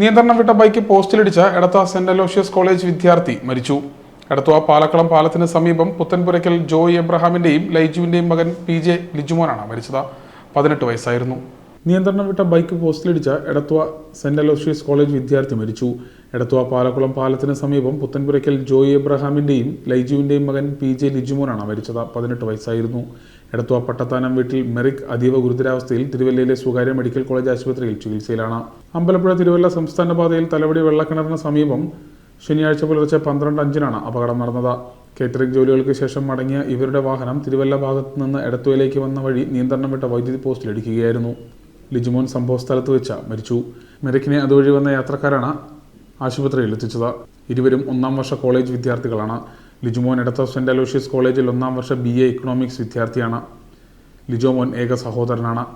നിയന്ത്രണം വിട്ട ബൈക്ക് പോസ്റ്റിലിടിച്ച എടത്വ സെന്റ് അലോഷ്യസ് കോളേജ് വിദ്യാർത്ഥി മരിച്ചു. എടത്വ പാലക്കളം പാലത്തിന് സമീപം പുത്തൻപുരയ്ക്കൽ ജോയ് എബ്രഹാമിന്റെയും ലൈജുവിന്റെയും മകൻ പി ജെ ലിജുമോനാണ് മരിച്ചത്. പതിനെട്ട് വയസ്സായിരുന്നു. നിയന്ത്രണം വിട്ട ബൈക്ക് പോസ്റ്റിലിടിച്ച എടത്വ സെന്റ് അലോഷ്യസ് കോളേജ് വിദ്യാർത്ഥി മരിച്ചു. എടത്വ പാലക്കുളം പാലത്തിന് സമീപം പുത്തൻപുരയ്ക്കൽ ജോയ് എബ്രഹാമിന്റെയും ലൈജുവിന്റെയും മകൻ പി ജെ ലിജുമോനാണ് മരിച്ചത്. പതിനെട്ട് വയസ്സായിരുന്നു. എടത്വ പട്ടത്താനം വീട്ടിൽ മെറിക് അതീവ ഗുരുതരാവസ്ഥയിൽ തിരുവല്ലയിലെ സ്വകാര്യ മെഡിക്കൽ കോളേജ് ആശുപത്രിയിൽ ചികിത്സയിലാണ്. അമ്പലപ്പുഴ തിരുവല്ല സംസ്ഥാന പാതയിൽ തലവടി വെള്ളക്കിണറിന് സമീപം ശനിയാഴ്ച പുലർച്ചെ പന്ത്രണ്ട് അഞ്ചിനാണ് അപകടം നടന്നത്. കേറ്ററിംഗ് ജോലികൾക്ക് ശേഷം മടങ്ങിയ ഇവരുടെ വാഹനം തിരുവല്ല ഭാഗത്തുനിന്ന് എടത്തുവയിലേക്ക് വന്ന വഴി നിയന്ത്രണം വിട്ട വൈദ്യുതി പോസ്റ്റിൽ ഇടിക്കുകയായിരുന്നു ലിജുമോൻ സംഭവ സ്ഥലത്ത് വെച്ച് മരിച്ചു. മെറിക്കിനെ അതുവഴി വന്ന യാത്രക്കാരാണ് ആശുപത്രിയിൽ എത്തിച്ചത്. ഇരുവരും ഒന്നാം വർഷ കോളേജ് വിദ്യാർത്ഥികളാണ്. ലിജുമോൻ എടത്ത സെന്റ് അലോഷ്യസ് കോളേജിൽ ഒന്നാം വർഷ ബി എ ഇക്കണോമിക്സ് വിദ്യാർത്ഥിയാണ്. ലിജോമോൻ ഏക സഹോദരനാണ്.